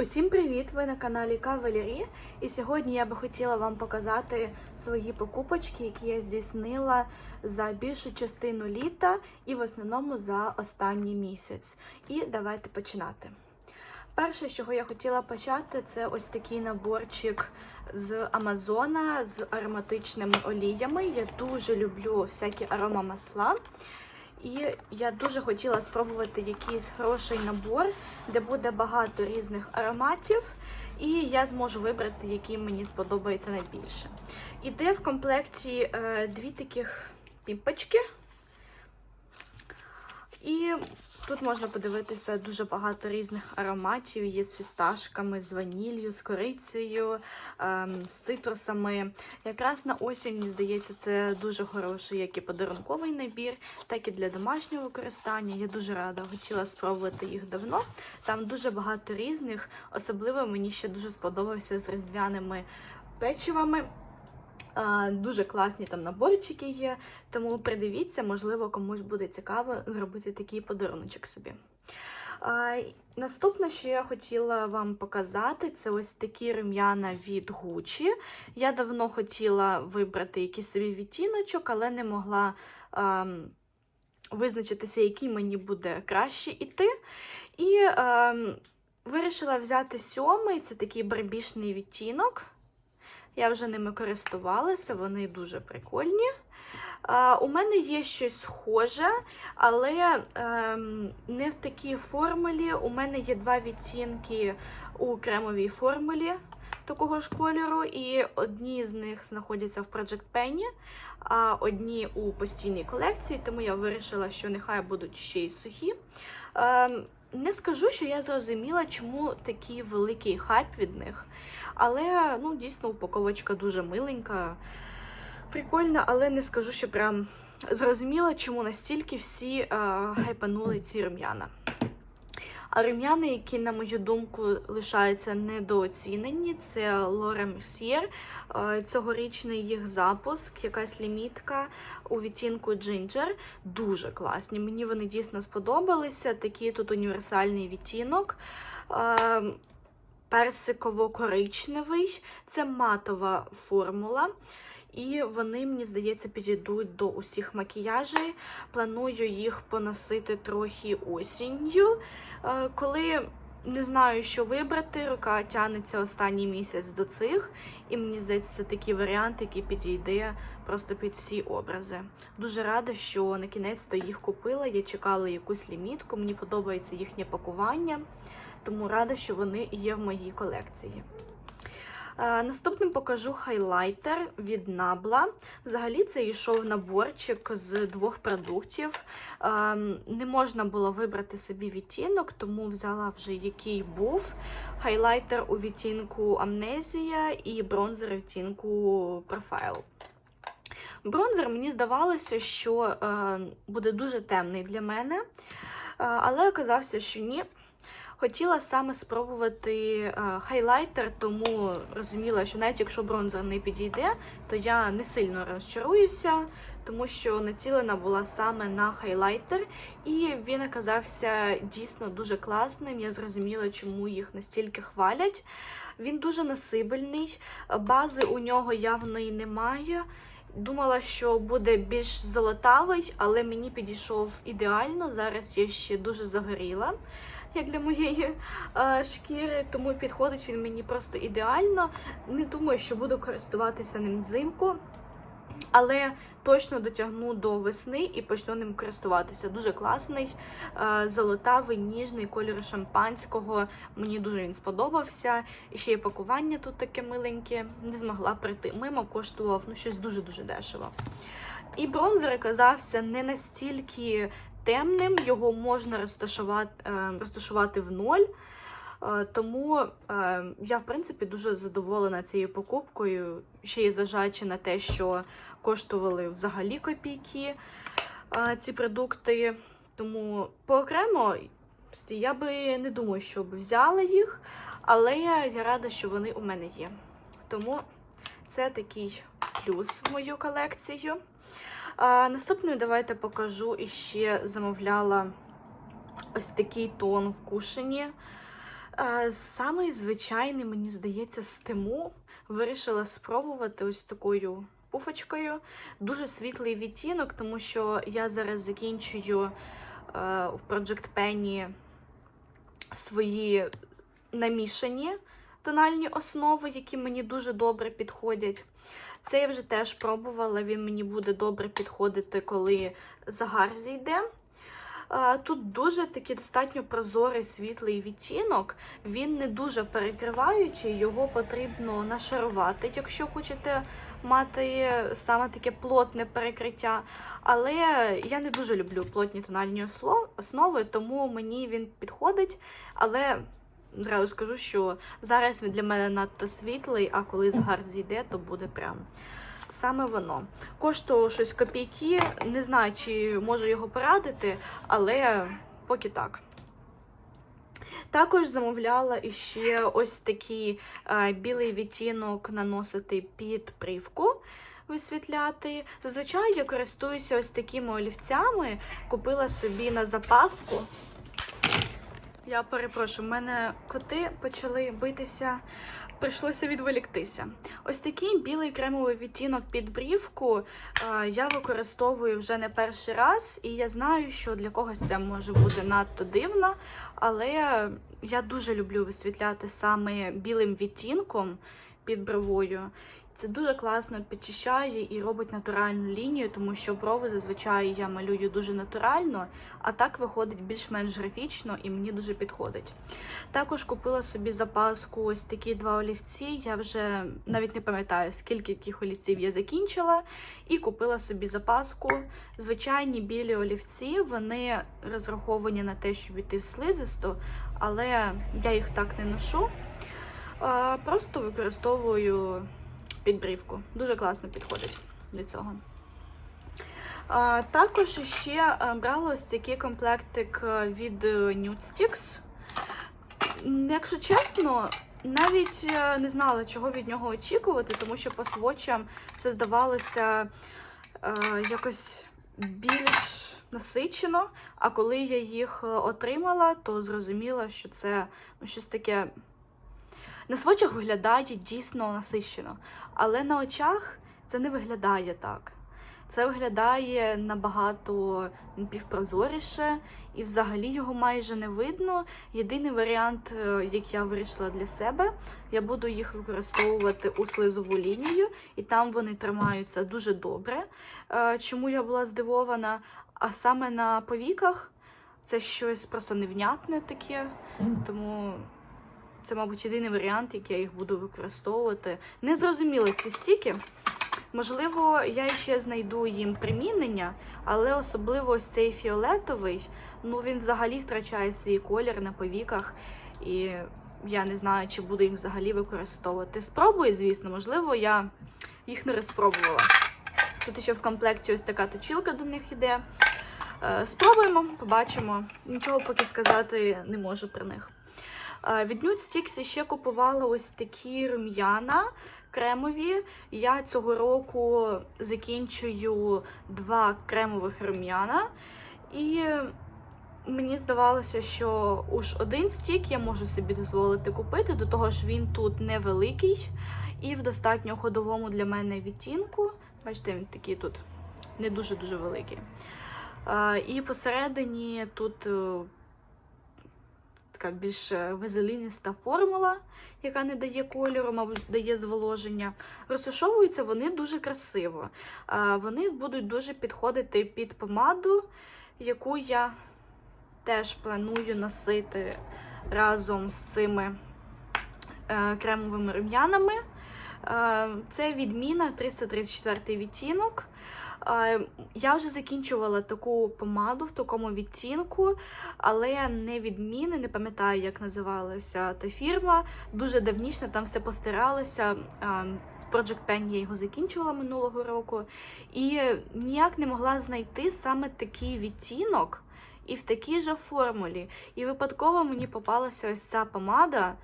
Усім привіт! Ви на каналі Кавалері. І сьогодні я би хотіла вам показати свої покупочки, які я здійснила за більшу частину літа і в основному за останній місяць. І давайте починати. Перше, з чого я хотіла почати, це ось такий наборчик з Амазона з ароматичними оліями. Я дуже люблю всякі аромамасла. І я дуже хотіла спробувати якийсь хороший набор, де буде багато різних ароматів, і я зможу вибрати, який мені сподобається найбільше. Іде в комплекті е, дві таких піпочки. І тут можна подивитися дуже багато різних ароматів. Є з фісташками, з ваніллю, з корицею, ем, з цитрусами. Якраз на осінь, мені здається, це дуже хороший як і подарунковий набір, так і для домашнього використання. Я дуже рада хотіла спробувати їх давно. Там дуже багато різних. Особливо мені ще дуже сподобався з різдвяними печивами. Дуже класні там наборчики є, тому придивіться, можливо, комусь буде цікаво зробити такий подаруночок собі. Наступне, що я хотіла вам показати, це ось такі рум'яна від Gucci. Я давно хотіла вибрати якийсь собі відтіночок, але не могла ем, визначитися, який мені буде краще іти. І ем, вирішила взяти сьомий, це такий барбішний відтінок. Я вже ними користувалася, вони дуже прикольні. У мене є щось схоже, але ем, не в такій формулі. У мене є два відтінки у кремовій формулі такого ж кольору, і одні з них знаходяться в Project Penny, а одні у постійній колекції, тому я вирішила, що нехай будуть ще й сухі. Не скажу, що я зрозуміла, чому такий великий хайп від них. Але ну, дійсно упаковочка дуже миленька, прикольна, але не скажу, що прям зрозуміла, чому настільки всі е, хайпанули ці рум'яна. А рум'яни, які, на мою думку, лишаються недооцінені, це Laura Mercier. Е, Цьогорічний їх запуск, якась лімітка у відтінку Ginger. Дуже класні. Мені вони дійсно сподобалися. Такий тут універсальний відтінок. Е, Персиково-коричневий, це матова формула. І вони, мені здається, підійдуть до усіх макіяжей. Планую їх поносити трохи осінню. Е, Коли не знаю, що вибрати, рука тягнеться останній місяць до цих. І мені здається, це такий варіант, який підійде просто під всі образи. Дуже рада, що на кінець-то їх купила. Я чекала якусь лімітку, мені подобається їхнє пакування, тому рада, що вони є в моїй колекції. Наступним покажу хайлайтер від Nabla. Взагалі це йшов наборчик з двох продуктів. Не можна було вибрати собі відтінок, тому взяла вже який був. Хайлайтер у відтінку Амнезія і бронзер у відтінку Profile. Бронзер мені здавалося, що е, буде дуже темний для мене, е, але оказався, що ні. Хотіла саме спробувати е, хайлайтер, тому розуміла, що навіть якщо бронзер не підійде, то я не сильно розчаруюся, тому що націлена була саме на хайлайтер, і він оказався дійсно дуже класним. Я зрозуміла, чому їх настільки хвалять. Він дуже насибельний, бази у нього явно і немає. Думала, що буде більш золотавий, але мені підійшов ідеально. Зараз я ще дуже загоріла як для моєї е, шкіри, тому підходить він мені просто ідеально. Не думаю, що буду користуватися ним взимку, але точно дотягну до весни і почну ним користуватися. Дуже класний, е, золотавий, ніжний кольор шампанського. Мені дуже він сподобався. І ще й пакування тут таке миленьке. Не змогла прийти. Мимо коштував ну, щось дуже-дуже дешево. І бронзер оказався не настільки темним, його можна розташувати, е, розташувати в ноль. Е, Тому е, я, в принципі, дуже задоволена цією покупкою, ще й зважаючи на те, що коштували взагалі копійки ці продукти. Тому поокремо я би не думаю, щоб взяла їх, але я рада, що вони у мене є. Тому це такий плюс в мою колекцію. А, Наступною давайте покажу і ще замовляла ось такий тон в кушені. Самий звичайний, мені здається, з тиму вирішила спробувати ось такою пуфочкою. Дуже світлий відтінок, тому що я зараз закінчую в Project Penny свої намішані тональні основи, які мені дуже добре підходять. Це я вже теж пробувала, він мені буде добре підходити, коли загар зійде. Е, Тут дуже такий достатньо прозорий світлий відтінок. Він не дуже перекриваючий, його потрібно нашарувати, якщо хочете мати саме таке плотне перекриття. Але я не дуже люблю плотні тональні основи, тому мені він підходить. Але зразу скажу, що зараз він для мене надто світлий, а коли загар зійде, то буде прям саме воно. Коштувало щось копійки, не знаю, чи можу його порадити, але поки так. Також замовляла іще ось такий е, білий відтінок наносити під привку, висвітляти. Зазвичай я користуюся ось такими олівцями. Купила собі на запаску. Я перепрошую, в мене коти почали битися, прийшлося відволіктися. Ось такий білий кремовий відтінок під брівку е, я використовую вже не перший раз, і я знаю, що для когось це може бути надто дивно, але я дуже люблю висвітляти саме білим відтінком під бровою. Це дуже класно підчищає і робить натуральну лінію, тому що брови зазвичай я малюю дуже натурально, а так виходить більш-менш графічно і мені дуже підходить. Також купила собі запаску ось такі два олівці. Я вже навіть не пам'ятаю, скільки яких олівців я закінчила, і купила собі запаску. Звичайні білі олівці, вони розраховані на те, щоб іти в слизисту, але я їх так не ношу. А, Просто використовую підбрівку. Дуже класно підходить для цього. А, також ще е, брала ось такий комплектик е, від е, Nude Sticks. Якщо чесно, навіть не знала, чого від нього очікувати, тому що по свочам це здавалося е, якось більш насичено. А коли я їх отримала, то зрозуміла, що це ну, щось таке. На свочах виглядає дійсно насищено, але на очах це не виглядає так. Це виглядає набагато півпрозоріше, і взагалі його майже не видно. Єдиний варіант, е, як я вирішила для себе, я буду їх використовувати у слизову лінію, і там вони тримаються дуже добре. Е, Чому я була здивована? А саме на повіках це щось просто невнятне таке, тому це, мабуть, єдиний варіант, який я їх буду використовувати. Не зрозуміла ці стіки. Можливо, я ще знайду їм примінення, але особливо ось цей фіолетовий, ну він взагалі втрачає свій колір на повіках, і я не знаю, чи буду їх взагалі використовувати. Спробую, звісно, можливо, я їх не розпробувала. Тут ще в комплекті ось така точілка до них йде. Е, Спробуємо, побачимо. Нічого поки сказати не можу про них. Е, Від Nude Sticks ще купувала ось такі рум'яна кремові. Я цього року закінчую два кремових рум'яна. І мені здавалося, що уж один стік я можу собі дозволити купити, до того ж він тут невеликий і в достатньо ходовому для мене відтінку. Бачите, він такий тут не дуже-дуже великий. Е, І посередині тут е, така більш вазелініста формула, яка не дає кольору, мабуть, дає зволоження. Розташовуються вони дуже красиво. Е, Вони будуть дуже підходити під помаду, яку я теж планую носити разом з цими е, кремовими рум'янами. Е, Це відміна 334 відтінок. Я вже закінчувала таку помаду в такому відтінку, але не відміни, не пам'ятаю, як називалася та фірма. Дуже давнішня, там все постиралося. Project Pen я його закінчувала минулого року, і ніяк не могла знайти саме такий відтінок і в такій же формулі. І випадково мені попалася ось ця помада.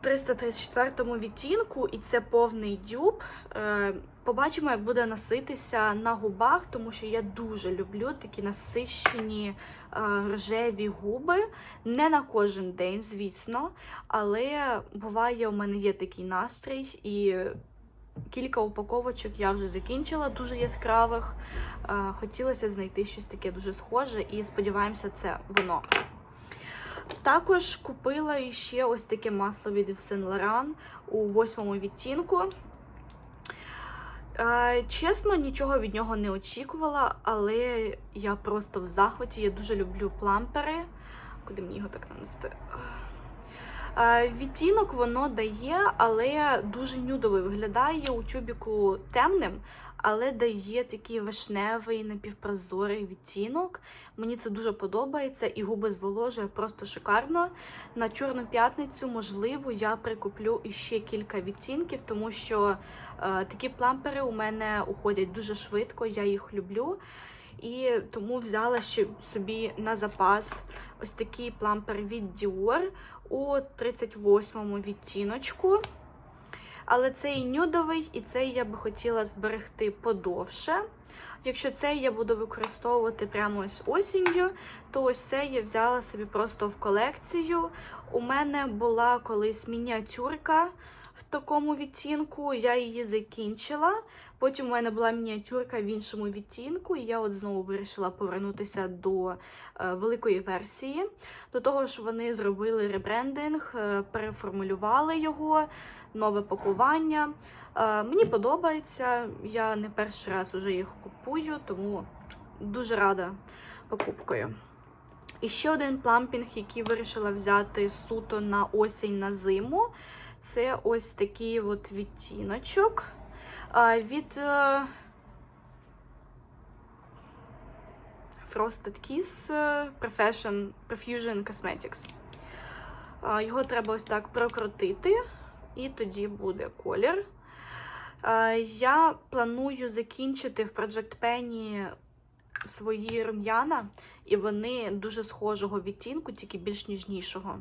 334 відтінку, і це повний дюб. Е, Побачимо, як буде носитися на губах, тому що я дуже люблю такі насищені е, рожеві губи. Не на кожен день, звісно, але буває, у мене є такий настрій, і кілька упаковочок я вже закінчила, дуже яскравих. Е, Хотілося знайти щось таке дуже схоже, і сподіваємося, це воно. Також купила ще ось таке масло від Yves Saint Laurent у восьмому відтінку. Е, Чесно, нічого від нього не очікувала, але я просто в захваті. Я дуже люблю плампери. Куди мені його так нанести? Е, Відтінок воно дає, але дуже нюдовий виглядає у тюбіку темним, але дає такий вишневий напівпрозорий відтінок. Мені це дуже подобається і губи зволожує просто шикарно. На Чорну п'ятницю, можливо, я прикуплю іще кілька відтінків, тому що е, такі плампери у мене уходять дуже швидко, я їх люблю. І тому взяла ще собі на запас ось такий плампер від Dior у 38-му відтіночку. Але цей нюдовий, і цей я би хотіла зберегти подовше. Якщо цей я буду використовувати прямо ось осінню, то ось цей я взяла собі просто в колекцію. У мене була колись мініатюрка в такому відтінку, я її закінчила. Потім у мене була мініатюрка в іншому відтінку, і я от знову вирішила повернутися до е, великої версії. До того ж, вони зробили ребрендинг, е, переформулювали його, нове пакування. Е, мені подобається, я не перший раз вже їх купую, тому дуже рада покупкою. І ще один плампінг, який вирішила взяти суто на осінь на зиму. Це ось такий от відтіночок від е, Frosted Kiss е, Profession, Profusion Cosmetics. Його треба ось так прокрутити, і тоді буде колір. Я планую закінчити в Project Penny свої рум'яна, і вони дуже схожого відтінку, тільки більш ніжнішого.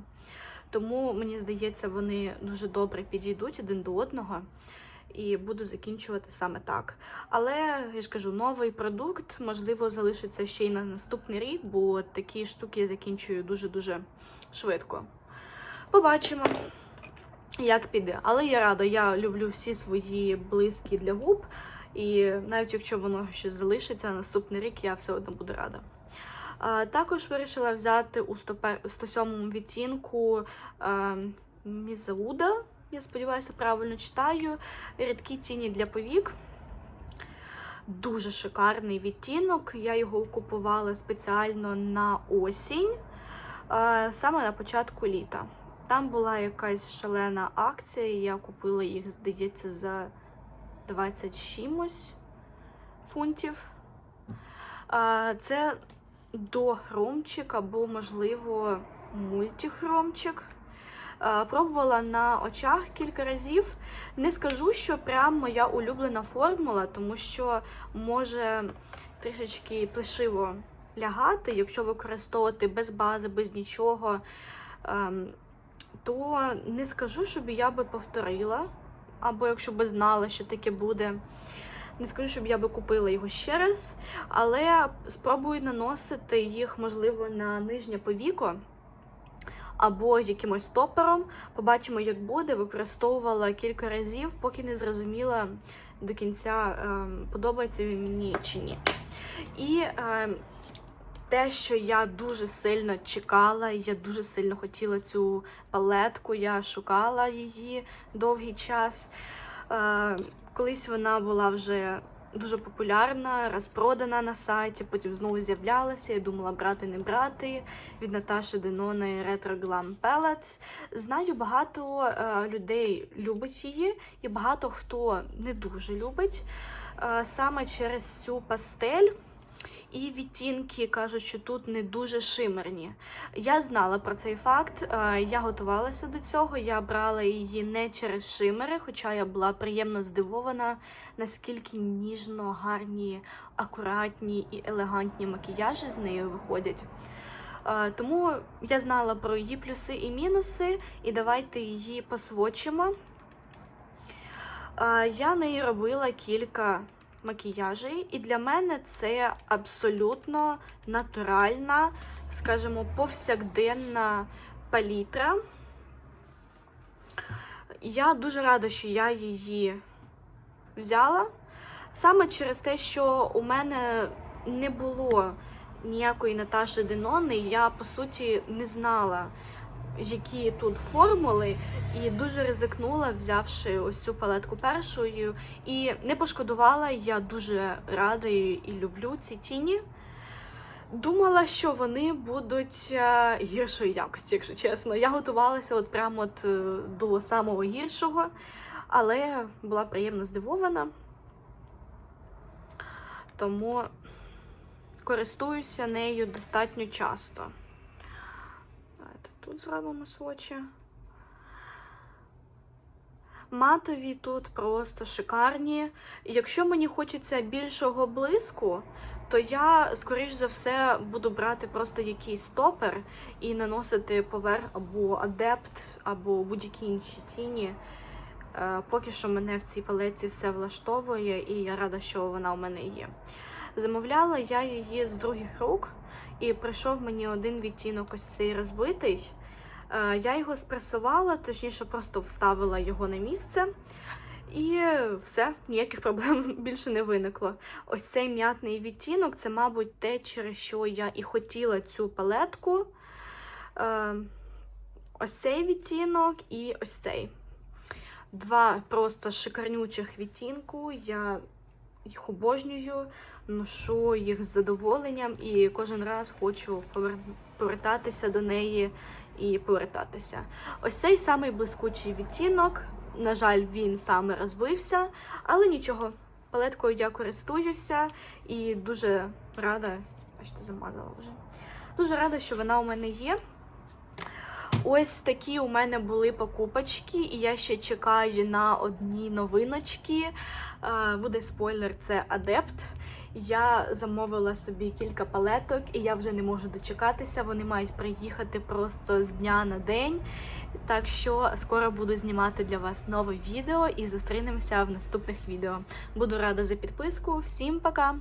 Тому, мені здається, вони дуже добре підійдуть один до одного. І буду закінчувати саме так. Але я ж кажу, новий продукт, можливо, залишиться ще й на наступний рік, бо такі штуки я закінчую дуже-дуже швидко. Побачимо, як піде. Але я рада, я люблю всі свої близькі для губ. І навіть якщо воно ще залишиться на наступний рік, я все одно буду рада. Також вирішила взяти у 107 відтінку а, Мізауда. Я сподіваюся, правильно читаю. Рідкі тіні для повік. Дуже шикарний відтінок. Я його купувала спеціально на осінь, саме на початку літа. Там була якась шалена акція, я купила їх, здається, за 20 чимось фунтів. А, Дохромчик або, можливо, мультихромчик. Пробувала на очах кілька разів. Не скажу, що прям моя улюблена формула, тому що може трішечки плешиво лягати, якщо використовувати без бази, без нічого, ем, то не скажу, щоб я би повторила. Або якщо би знала, що таке буде. Не скажу, щоб я би купила його ще раз, але спробую наносити їх, можливо, на нижнє повіко або якимось топером. Побачимо, як буде. Використовувала кілька разів, поки не зрозуміла до кінця, подобається він мені чи ні. І те, що я дуже сильно чекала, я дуже сильно хотіла цю палетку, я шукала її довгий час. Колись вона була вже дуже популярна, розпродана на сайті, потім знову з'являлася. Я думала, брати, не брати від Наташі Денони Retro Glam Palette. Знаю, багато е, людей любить її, і багато хто не дуже любить. Е, саме через цю пастель. І відтінки кажуть, що тут не дуже шимерні. Я знала про цей факт, е, я готувалася до цього. Я брала її не через шимери, хоча я була приємно здивована, наскільки ніжно, гарні, акуратні і елегантні макіяжі з нею виходять. Е, Тому я знала про її плюси і мінуси, і давайте її посвочимо. Е, Я нею робила кілька макіяжей, і для мене це абсолютно натуральна, скажімо, повсякденна палітра. Я дуже рада, що я її взяла. Саме через те, що у мене не було ніякої Наташі Денони, я по суті не знала, які тут формули, і дуже ризикнула, взявши ось цю палетку першою. І не пошкодувала, я дуже рада і люблю ці тіні. Думала, що вони будуть е, гіршої якості, якщо чесно. Я готувалася от прямо от е, до самого гіршого, але була приємно здивована. Тому користуюся нею достатньо часто. Тут зробимо свочі. Матові тут просто шикарні. Якщо мені хочеться більшого блиску, то я, скоріш за все, буду брати просто якийсь стопер і наносити поверх або адепт, або будь-які інші тіні. Е, Поки що мене в цій палеці все влаштовує, і я рада, що вона у мене є. Замовляла я її з других рук, і прийшов мені один відтінок ось цей розбитий. Е, Я його спресувала, точніше, просто вставила його на місце. І все, ніяких проблем більше не виникло. Ось цей м'ятний відтінок це, мабуть, те, через що я і хотіла цю палетку. Е, Ось цей відтінок і ось цей. Два просто шикарнючих відтінку. Я їх обожнюю, ношу їх з задоволенням і кожен раз хочу повертатися до неї і повертатися. Ось цей самий блискучий відтінок. На жаль, він саме розбився, але нічого. Палеткою я користуюся і дуже рада, бачите, замазала вже. Дуже рада, що вона у мене є. Ось такі у мене були покупочки, і я ще чекаю на одні новиночки. Е, Буде спойлер, це адепт. Я замовила собі кілька палеток, і я вже не можу дочекатися. Вони мають приїхати просто з дня на день. Так що скоро буду знімати для вас нове відео і зустрінемося в наступних відео. Буду рада за підписку. Всім пока!